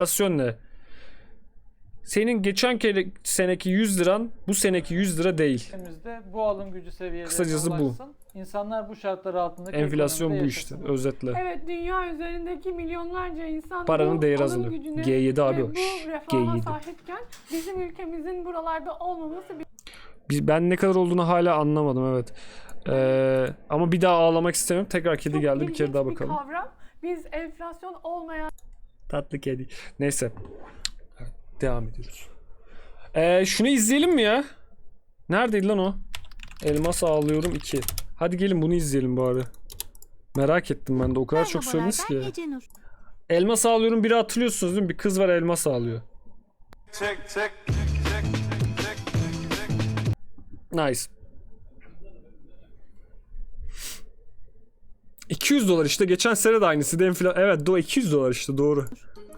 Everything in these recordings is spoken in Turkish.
enflasyon ne? Senin geçen kere seneki 100 liran bu seneki 100 lira değil. ülkemizde bu alım gücü seviyelerine Kısacası bu. ulaşsın. İnsanlar bu şartlar altında Enflasyon bu işte özetle. Evet dünya üzerindeki milyonlarca insan Paranın bu değeri alım azalıyor. gücüne G7 abi ve o. bu Şşş, refaha G7. sahipken bizim ülkemizin buralarda olmaması bir Biz, ben ne kadar olduğunu hala anlamadım evet. Ee, ama bir daha ağlamak istemiyorum. Tekrar kedi çok geldi bir kere daha bir bakalım. kavram. Biz enflasyon olmayan Tatlı kedi. Neyse. Evet, devam ediyoruz. Ee, şunu izleyelim mi ya? Neredeydi lan o? Elmas ağlıyorum 2. Hadi gelin bunu izleyelim bari. Merak ettim ben de. O kadar çok söylediniz ki. Elmas ağlıyorum biri hatırlıyorsunuz değil mi? Bir kız var elmas ağlıyor. Nice. 200 dolar işte. Geçen sene de aynısı. De enfla- evet do 200 dolar işte doğru.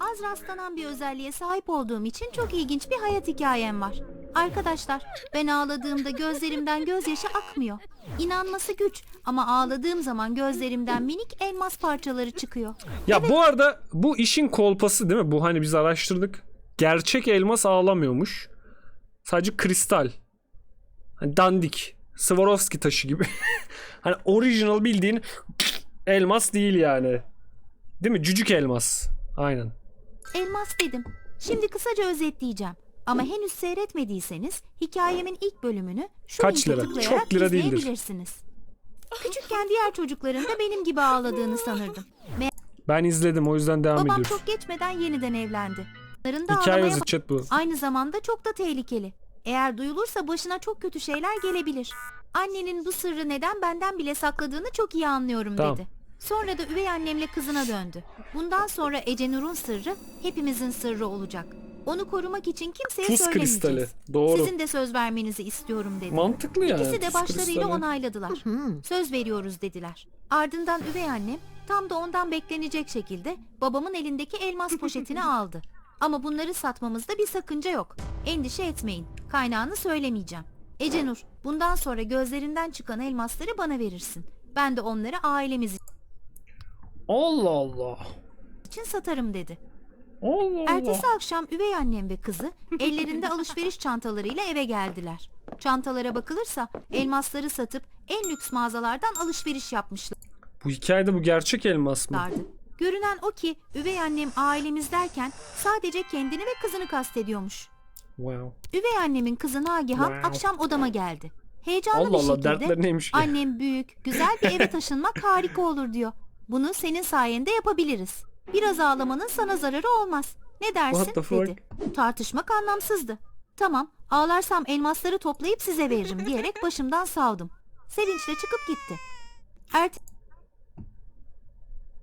Az rastlanan bir özelliğe sahip olduğum için çok ilginç bir hayat hikayem var. Arkadaşlar, ben ağladığımda gözlerimden gözyaşı akmıyor. İnanması güç ama ağladığım zaman gözlerimden minik elmas parçaları çıkıyor. Ya bu arada bu işin kolpası değil mi? Bu hani biz araştırdık. Gerçek elmas ağlamıyormuş. Sadece kristal. Hani dandik. Swarovski taşı gibi. hani original bildiğin elmas değil yani. Değil mi? Cücük elmas. Aynen. Elmas dedim. Şimdi kısaca özetleyeceğim. Ama henüz seyretmediyseniz hikayemin ilk bölümünü şu Kaç linke lira? tıklayarak Çok lira değildir. izleyebilirsiniz. Küçükken diğer çocukların da benim gibi ağladığını sanırdım. Ben izledim o yüzden devam Babam ediyoruz. çok geçmeden yeniden evlendi. Onların da Hikaye ağlamaya chat bu. Aynı zamanda çok da tehlikeli. Eğer duyulursa başına çok kötü şeyler gelebilir. Annenin bu sırrı neden benden bile sakladığını çok iyi anlıyorum Tamam. dedi. Sonra da üvey annemle kızına döndü. Bundan sonra Ece Nur'un sırrı hepimizin sırrı olacak. Onu korumak için kimseye Tuz söylemeyeceğiz. kristali. Doğru. Sizin de söz vermenizi istiyorum dedi. Mantıklı yani. İkisi de tuz başlarıyla kristali. onayladılar. Söz veriyoruz dediler. Ardından üvey annem tam da ondan beklenecek şekilde babamın elindeki elmas poşetini aldı. Ama bunları satmamızda bir sakınca yok. Endişe etmeyin. Kaynağını söylemeyeceğim. Ece Nur, bundan sonra gözlerinden çıkan elmasları bana verirsin. Ben de onları ailemiz Allah Allah. için satarım dedi. Allah Allah. Ertesi akşam üvey annem ve kızı ellerinde alışveriş çantalarıyla eve geldiler. Çantalara bakılırsa elmasları satıp en lüks mağazalardan alışveriş yapmışlardı. Bu hikayede bu gerçek elmas mı? Görünen o ki üvey annem ailemiz derken sadece kendini ve kızını kastediyormuş. Wow. Üvey annemin kızı Nagihan Wow. akşam odama geldi. Heyecanlı Allah bir Allah şekilde neymiş ki? annem büyük, güzel bir eve taşınmak harika olur diyor. Bunu senin sayende yapabiliriz. Biraz ağlamanın sana zararı olmaz. Ne dersin? Dedi. Tartışmak anlamsızdı. Tamam, ağlarsam elmasları toplayıp size veririm diyerek başımdan savdım. Sevinçle çıkıp gitti. Ertesi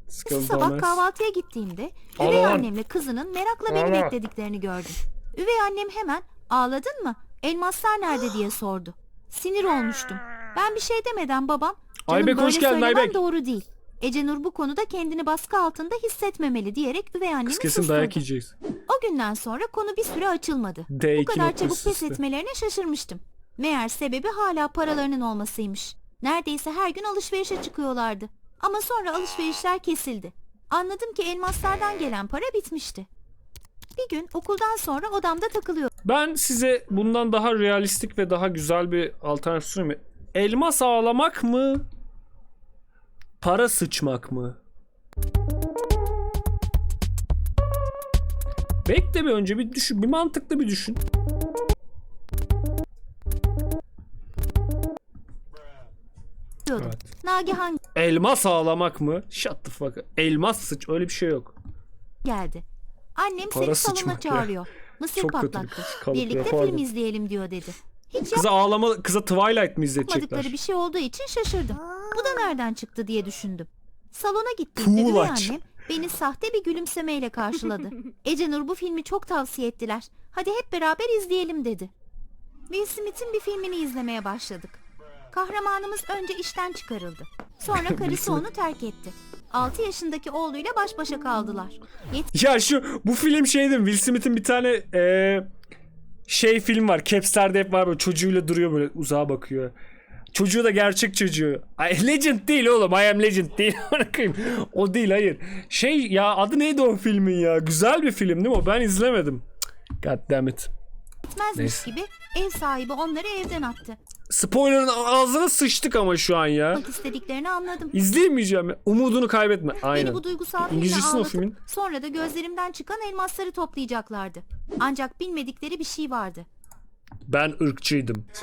Sıkıldı sabah kahvaltıya gittiğimde üvey Aman. annemle kızının merakla beni Aman. beklediklerini gördüm. Üvey annem hemen ağladın mı? Elmaslar nerede diye sordu. Sinir olmuştum. Ben bir şey demeden babam canım Aybek, böyle hoş geldin, söylemen Aybek." doğru değil. Ece Nur bu konuda kendini baskı altında hissetmemeli diyerek üvey annemi Kız kesin susturdu. dayak yiyeceğiz. O günden sonra konu bir süre açılmadı. D2 Bu kadar çabuk noktası pes üstü. etmelerine şaşırmıştım. Meğer sebebi hala paralarının olmasıymış. Neredeyse her gün alışverişe çıkıyorlardı. Ama sonra alışverişler kesildi. Anladım ki elmaslardan gelen para bitmişti. Bir gün okuldan sonra odamda takılıyordum. Ben size bundan daha realistik ve daha güzel bir alternatif sunayım. Elmas ağlamak mı? Para sıçmak mı? Bekle bir önce bir düşün. Bir mantıklı bir düşün. Evet. Nagihan Elmas ağlamak mı? Shut the fuck up. Elmas sıç. Öyle bir şey yok. geldi. Annem Para seni salona sıçmak ya. çağırıyor. Mısır Çok kötü bir patlattı. kalıp ya, Birlikte pardon. film izleyelim diyor dedi. Hiç Kıza ağlama, kıza Twilight mi izletecekler? yapmadıkları bir şey olduğu için şaşırdım. Bu da nereden çıktı diye düşündüm. Salona gittiğimde Cool üvey aç. annem beni sahte bir gülümsemeyle karşıladı. Ece Nur bu filmi çok tavsiye ettiler. Hadi hep beraber izleyelim dedi. Will Smith'in bir filmini izlemeye başladık. Kahramanımız önce işten çıkarıldı. Sonra karısı onu terk etti. 6 yaşındaki oğluyla baş başa kaldılar. Ya şu bu film şeydi? Will Smith'in bir tane eee, şey film var. Caps'lerde hep var böyle çocuğuyla duruyor böyle uzağa bakıyor. Çocuğu da gerçek çocuğu. Ay, legend değil oğlum. I am legend değil. Bırakayım. o değil hayır. Şey ya adı neydi o filmin ya? Güzel bir film değil mi o? Ben izlemedim. Cık, God damn it. Etmezmiş Neyse. gibi ev sahibi onları evden attı. Spoiler'ın ağzına sıçtık ama şu an ya. Yapmak istediklerini anladım. İzleyemeyeceğim. ya. Umudunu kaybetme. Aynen. Beni bu duygusal filmle İngilizcesi o ağlatıp filmin. sonra da gözlerimden çıkan elmasları toplayacaklardı. Ancak bilmedikleri bir şey vardı. Ben ırkçıydım.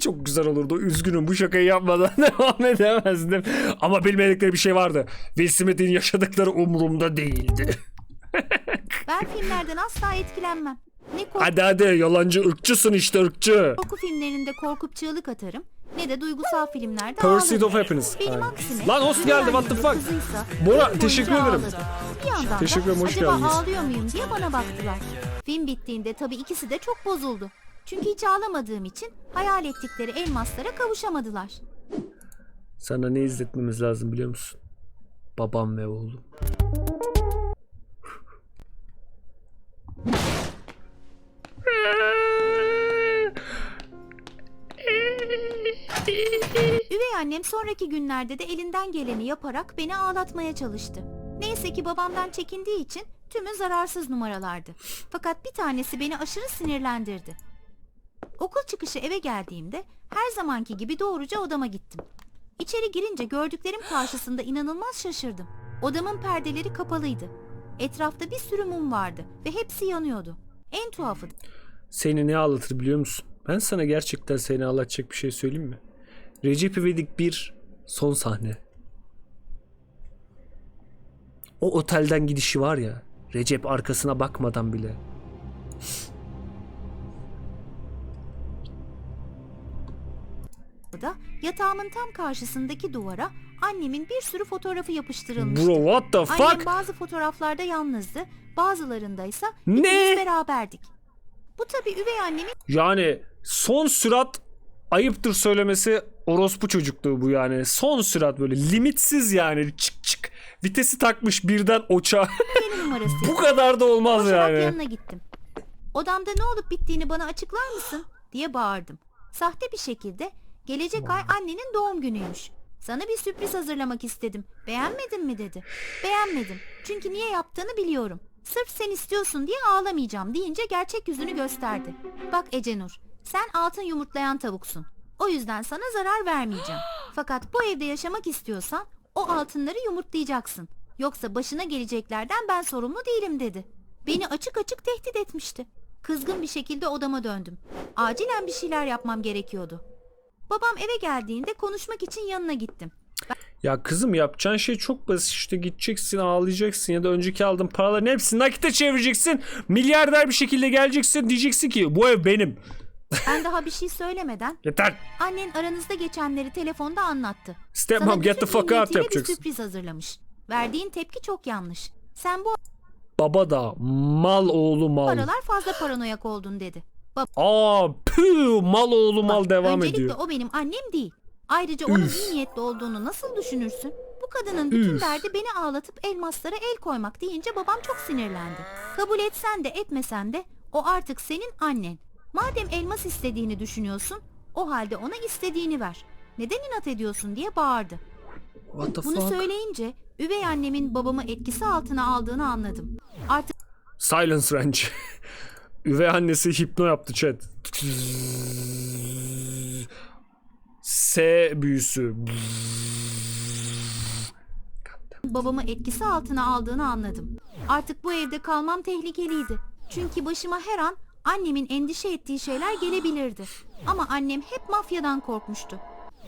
Çok güzel olurdu. Üzgünüm bu şakayı yapmadan devam edemezdim. Ama bilmedikleri bir şey vardı. Will Smith'in yaşadıkları umurumda değildi. Ben filmlerden asla etkilenmem. Ne korku hadi hadi yalancı ırkçısın işte ırkçı. filmlerinde korkup çığlık atarım ne de duygusal filmlerde Pursuit ağlarım. of Happiness. Benim Aynen. aksine Lan host geldi what the fuck. kızıysa Bora, film teşekkür boyunca ederim. ağladı. Bir yandan Teşekkür ederim, da hoş acaba geldiniz. ağlıyor muyum diye bana baktılar. Film bittiğinde tabii ikisi de çok bozuldu. Çünkü hiç ağlamadığım için hayal ettikleri elmaslara kavuşamadılar. Sana ne izletmemiz lazım biliyor musun? Babam ve oğlum. Üvey annem sonraki günlerde de elinden geleni yaparak beni ağlatmaya çalıştı. Neyse ki babamdan çekindiği için tümü zararsız numaralardı. Fakat bir tanesi beni aşırı sinirlendirdi. Okul çıkışı eve geldiğimde her zamanki gibi doğruca odama gittim. İçeri girince gördüklerim karşısında inanılmaz şaşırdım. Odamın perdeleri kapalıydı. Etrafta bir sürü mum vardı ve hepsi yanıyordu. En tuhafı Seni ne ağlatır biliyor musun? Ben sana gerçekten seni ağlatacak bir şey söyleyeyim mi? Recep İvedik 1 son sahne. O otelden gidişi var ya. Recep arkasına bakmadan bile. da yatağımın tam karşısındaki duvara annemin bir sürü fotoğrafı yapıştırılmıştı. Bro what the Annem fuck? bazı fotoğraflarda yalnızdı, bazılarında ise Ne? beraberdik. Bu tabii üvey annemin Yani son sürat ayıptır söylemesi orospu çocukluğu bu yani. Son sürat böyle limitsiz yani çık çık. Vitesi takmış birden oça. bu kadar da olmaz Koşarak yani. yanına gittim. Odamda ne olup bittiğini bana açıklar mısın? diye bağırdım. Sahte bir şekilde gelecek ay annenin doğum günüymüş. Sana bir sürpriz hazırlamak istedim. Beğenmedin mi dedi. Beğenmedim. Çünkü niye yaptığını biliyorum. Sırf sen istiyorsun diye ağlamayacağım deyince gerçek yüzünü gösterdi. Bak Ecenur, sen altın yumurtlayan tavuksun. O yüzden sana zarar vermeyeceğim. Fakat bu evde yaşamak istiyorsan o altınları yumurtlayacaksın. Yoksa başına geleceklerden ben sorumlu değilim dedi. Beni açık açık tehdit etmişti. Kızgın bir şekilde odama döndüm. Acilen bir şeyler yapmam gerekiyordu. Babam eve geldiğinde konuşmak için yanına gittim. Ya kızım yapacağın şey çok basit işte gideceksin ağlayacaksın ya da önceki aldığın paraların hepsini nakite çevireceksin. Milyarder bir şekilde geleceksin diyeceksin ki bu ev benim. Ben daha bir şey söylemeden Yeter. annen aranızda geçenleri telefonda anlattı. Stepmom Sana get the bütün fuck out milletiyle bir yapacaksın. sürpriz hazırlamış. Verdiğin tepki çok yanlış. Sen bu Baba da mal oğlu mal. aralar fazla paranoyak oldun dedi. Aa püh mal oğlu mal Bak, devam öncelikle ediyor. o benim annem değil. Ayrıca onun Üf. iyi niyetli olduğunu nasıl düşünürsün? Bu kadının bütün Üf. derdi beni ağlatıp elmaslara el koymak deyince babam çok sinirlendi. Kabul etsen de etmesen de o artık senin annen. Madem elmas istediğini düşünüyorsun, o halde ona istediğini ver. Neden inat ediyorsun diye bağırdı. What the Bunu fuck? söyleyince üvey annemin babamı etkisi altına aldığını anladım. Artık Silence Range. Üvey annesi hipno yaptı chat. S büyüsü. babamı etkisi altına aldığını anladım. Artık bu evde kalmam tehlikeliydi. Çünkü başıma her an annemin endişe ettiği şeyler gelebilirdi. Ama annem hep mafyadan korkmuştu.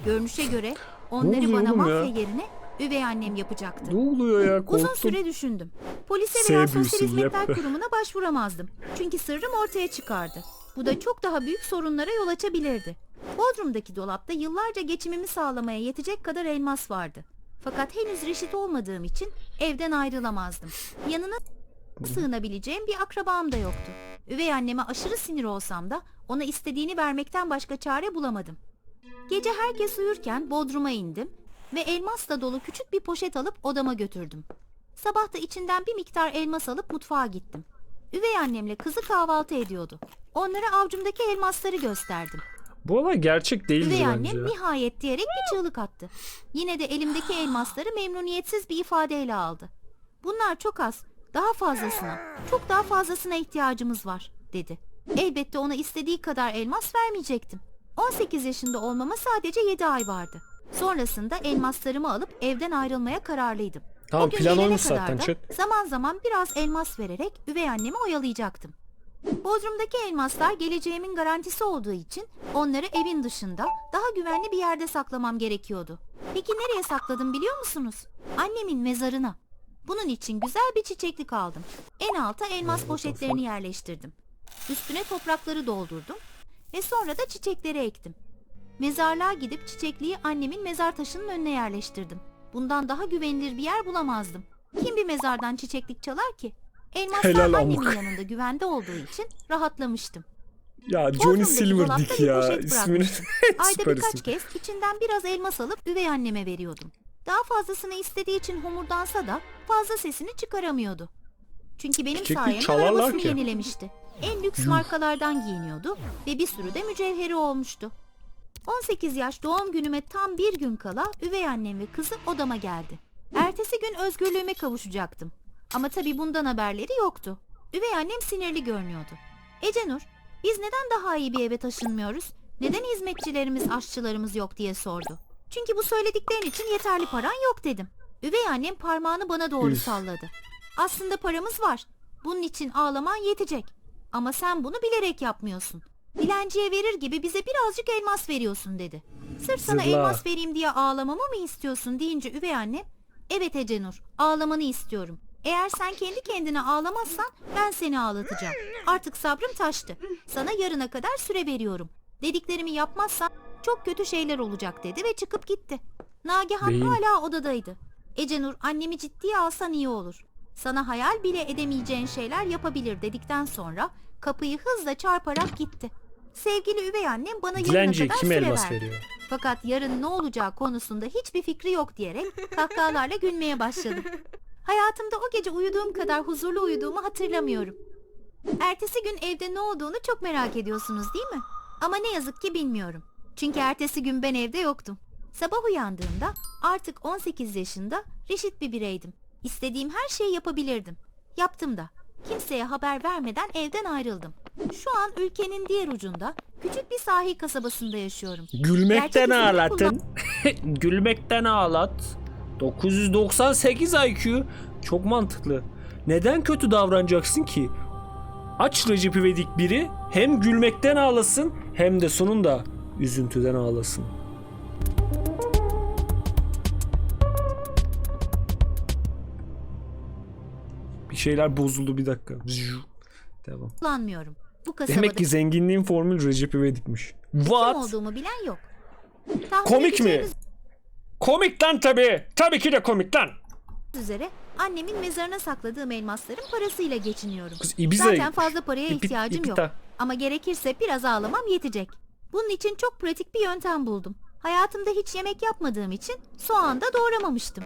Görünüşe göre onları bana mafya ya? yerine üvey annem yapacaktı. Ne oluyor ya korktum. Uzun süre düşündüm. Polise veya sosyal hizmetler yap. kurumuna başvuramazdım. Çünkü sırrım ortaya çıkardı. Bu da çok daha büyük sorunlara yol açabilirdi. Bodrum'daki dolapta yıllarca geçimimi sağlamaya yetecek kadar elmas vardı. Fakat henüz reşit olmadığım için evden ayrılamazdım. Yanına sığınabileceğim bir akrabam da yoktu. Üvey anneme aşırı sinir olsam da ona istediğini vermekten başka çare bulamadım. Gece herkes uyurken Bodrum'a indim ve elmasla dolu küçük bir poşet alıp odama götürdüm. Sabah da içinden bir miktar elmas alıp mutfağa gittim. Üvey annemle kızı kahvaltı ediyordu. Onlara avcumdaki elmasları gösterdim. Bu olay gerçek değildir Üvey bence. annem nihayet diyerek bir çığlık attı. Yine de elimdeki elmasları memnuniyetsiz bir ifadeyle aldı. Bunlar çok az. Daha fazlasına, çok daha fazlasına ihtiyacımız var, dedi. Elbette ona istediği kadar elmas vermeyecektim. 18 yaşında olmama sadece 7 ay vardı. Sonrasında elmaslarımı alıp evden ayrılmaya kararlıydım. Tamam O gün plan gelene oymuş kadar zaten da chat. Zaman zaman biraz elmas vererek üvey annemi oyalayacaktım. Bodrum'daki elmaslar geleceğimin garantisi olduğu için onları evin dışında daha güvenli bir yerde saklamam gerekiyordu. Peki nereye sakladım biliyor musunuz? Annemin mezarına. Bunun için güzel bir çiçeklik aldım. En alta elmas poşetlerini yerleştirdim. Üstüne toprakları doldurdum ve sonra da çiçekleri ektim. Mezarlığa gidip çiçekliği annemin mezar taşının önüne yerleştirdim. Bundan daha güvenilir bir yer bulamazdım. Kim bir mezardan çiçeklik çalar ki? Elmaslar Helal annemin amk. yanında güvende olduğu için rahatlamıştım. Ya Johnny Bodrum'daki Silver dolapta Dick bir ya. poşet İsmini bırakmıştım. Ayda süper birkaç isim. kez içinden biraz elmas alıp üvey anneme veriyordum. Daha fazlasını istediği için homurdansa da fazla sesini çıkaramıyordu. Çünkü benim Çiçeklik sayemde çalarlar arabasını ki. yenilemişti. En lüks markalardan giyiniyordu ve bir sürü de mücevheri olmuştu. 18 yaş doğum günüme tam bir gün kala üvey annem ve kızı odama geldi. Ertesi gün özgürlüğüme kavuşacaktım. Ama tabii bundan haberleri yoktu. Üvey annem sinirli görünüyordu. Ecenur, biz neden daha iyi bir eve taşınmıyoruz? Neden hizmetçilerimiz, aşçılarımız yok diye sordu. Çünkü bu söylediklerin için yeterli paran yok dedim. Üvey annem parmağını bana doğru Üf. salladı. Aslında paramız var. Bunun için ağlaman yetecek. Ama sen bunu bilerek yapmıyorsun. Dilenciye verir gibi bize birazcık elmas veriyorsun dedi. Sırf sana Zırla. elmas vereyim diye ağlamamı mı istiyorsun deyince üvey annem Evet Ecenur ağlamanı istiyorum. Eğer sen kendi kendine ağlamazsan ben seni ağlatacağım. Artık sabrım taştı. Sana yarına kadar süre veriyorum. Dediklerimi yapmazsan çok kötü şeyler olacak dedi ve çıkıp gitti. Nagihan Beyim. hala odadaydı. Ecenur annemi ciddiye alsan iyi olur. Sana hayal bile edemeyeceğin şeyler yapabilir dedikten sonra kapıyı hızla çarparak gitti. Sevgili üvey annem bana yarına Dilenciye kadar kim süre elmas verdi. veriyor? Fakat yarın ne olacağı konusunda hiçbir fikri yok diyerek kahkahalarla gülmeye başladım. Hayatımda o gece uyuduğum kadar huzurlu uyuduğumu hatırlamıyorum. Ertesi gün evde ne olduğunu çok merak ediyorsunuz değil mi? Ama ne yazık ki bilmiyorum. Çünkü ertesi gün ben evde yoktum. Sabah uyandığımda artık 18 yaşında reşit bir bireydim. İstediğim her şeyi yapabilirdim. Yaptım da. Kimseye haber vermeden evden ayrıldım. Şu an ülkenin diğer ucunda küçük bir sahil kasabasında yaşıyorum. Gülmekten Gerçek ismini ağlatın. Gülmekten ağlat. 998 IQ. Çok mantıklı. Neden kötü davranacaksın ki? Aç Recep İvedik biri hem gülmekten ağlasın hem de sonunda üzüntüden ağlasın. Bir şeyler bozuldu bir dakika. Devam. kullanmıyorum. Bu kasabada Demek ki zenginliğin formülü Recep İvedik'miş. kim What? olduğumu bilen yok. Tahmin Komik mi? edeceğiniz Komik lan tabii. Tabii ki de komik lan. üzere annemin mezarına sakladığım elmasların parasıyla geçiniyorum. Kız Ibiza. Zaten fazla paraya İpi- ihtiyacım yok. İpita. Ama gerekirse biraz ağlamam yetecek. Bunun için çok pratik bir yöntem buldum. Hayatımda hiç yemek yapmadığım için soğan da doğramamıştım.